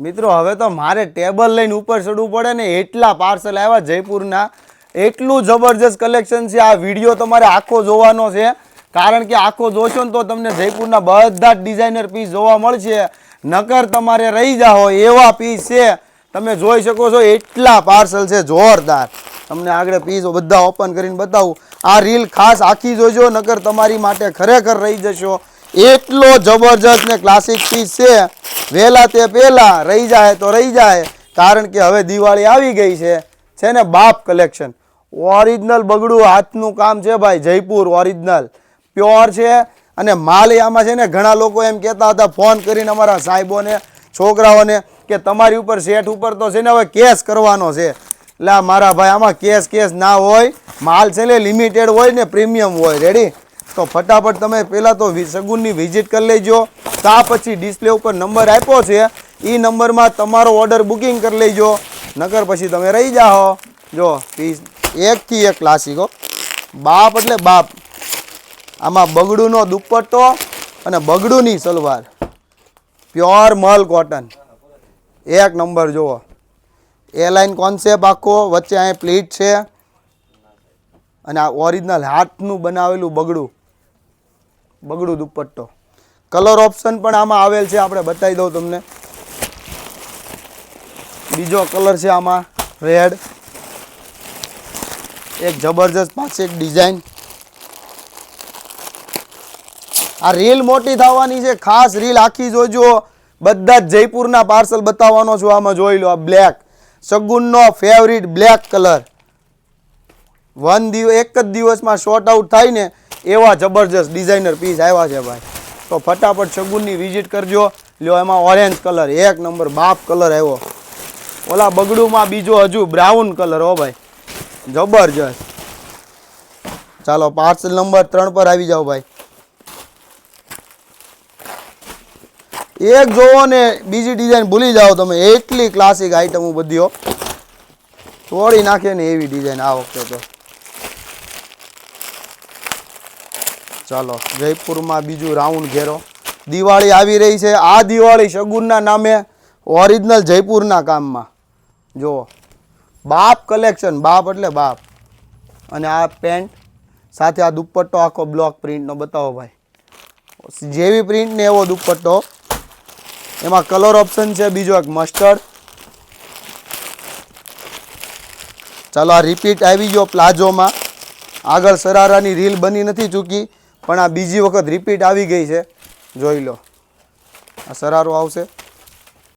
મિત્રો, હવે તો મારે ટેબલ લઈને ઉપર ચડવું પડે ને એટલા પાર્સલ આવ્યા જયપુરના. એટલું જબરજસ્ત કલેક્શન છે. આ વીડિયો તમારે આખો જોવાનો છે. કારણ કે આખો જોશો ને તો તમને જયપુરના બધા જ ડિઝાઇનર પીસ જોવા મળશે. નકર તમારે રહી જાઓ, એવા પીસ છે. તમે જોઈ શકો છો એટલા પાર્સલ છે. જોરદાર. તમને આગળ પીસ બધા ઓપન કરીને બતાવું. આ રીલ ખાસ આખી જોજો, નકર તમારી માટે ખરેખર રહી જશો. એટલો જબરજસ્ત ને ક્લાસિક પીસ છે. વહેલા તે પહેલા રહી જાય તો રહી જાય, કારણ કે હવે દિવાળી આવી ગઈ છે. છે ને બાપ કલેક્શન ઓરિજિનલ બગડું હાથનું કામ છે ભાઈ, જયપુર ઓરિજિનલ પ્યોર છે અને માલ આમાં છે ને ઘણા લોકો એમ કહેતા હતા ફોન કરીને અમારા સાહેબોને, છોકરાઓને કે તમારી ઉપર શેઠ ઉપર તો છે ને હવે કેસ કરવાનો છે. એટલે મારા ભાઈ આમાં કેસ કેસ ના હોય, માલ છે ને લિમિટેડ હોય ને પ્રીમિયમ હોય. રેડી તો ફટાફટ તમે પહેલાં તો સગુનની વિઝિટ કરી લેજો. તા પછી ડિસ્પ્લે ઉપર નંબર આપ્યો છે. એ નંબરમાં તમારો ઓર્ડર બુકિંગ કરી લેજો. નકર પછી તમે રહી જાઓ. જો પીસ એકથી એક ક્લાસિકો બાપ એટલે બાપ. આમાં બગડુનો દુપટ્ટો અને બગડુની સલવાર. પ્યોર મલ કોટન એક નંબર જુઓ. એલાઇન કોન્સેપ્ટ આખો, વચ્ચે અહીં પ્લીટ છે. અને આ ઓરિજિનલ હાથનું બનાવેલું બગડું. બગડું દુપટ્ટો. કલર ઓપ્શન પણ આમાં આવેલ છે, આપણે બતાવી દઉં તમને. બીજો કલર છે આમાં રેડ એક જબરજસ્ત પાસે એક ડિઝાઇન આ રીલ મોટી થવાની છે, ખાસ રીલ આખી જોજો. બધા જ જયપુરના પાર્સલ બતાવવાનો છું, આમાં જોઈ લો, આ બ્લેક સગુનનો ફેવરિટ બ્લેક કલર વન દિવસ એક જ દિવસમાં શોર્ટ આઉટ થાય ને એવા જબરજસ્ત ડિઝાઇનર પીસ આવ્યા છે ભાઈ. તો ફટાફટ શગુનની વિઝિટ કરજો. લ્યો, એમાં ઓરેન્જ કલર એક નંબર બાપ કલર આવ્યો. ઓલા બગડુમાં બીજો હજુ બ્રાઉન કલર હો ભાઈ. જબરજસ્ત. ચાલો પાર્સલ નંબર ત્રણ પર આવી જાઓ ભાઈ. એક જોવો ને, બીજી ડિઝાઇન ભૂલી જાઓ તમે. એટલી ક્લાસિક આઈટમો બધીઓ તોડી નાખે ને એવી ડિઝાઇન આ વખતે તો. ચાલો, જયપુરમાં બીજું રાઉન્ડ ઘેરો. દિવાળી આવી રહી છે. આ દિવાળી શગુનના નામે ઓરિજિનલ જયપુરના કામમાં. જુઓ. બાપ કલેક્શન બાપ એટલે બાપ. અને આ પેન્ટ, સાથે આ દુપટ્ટો આખો બ્લોક પ્રિન્ટનો, બતાવો ભાઈ. જેવી પ્રિન્ટ ને એવો દુપટ્ટો. એમાં કલર ઓપ્શન છે, બીજો એક મસ્ટર્ડ ચાલો, આ રિપીટ આવી ગયો પ્લાઝોમાં. આગળ સરારાની રીલ બની નથી ચૂકી. પણ આ બીજી વખત રિપીટ આવી ગઈ છે. જોઈ લો. આ સરારો આવશે.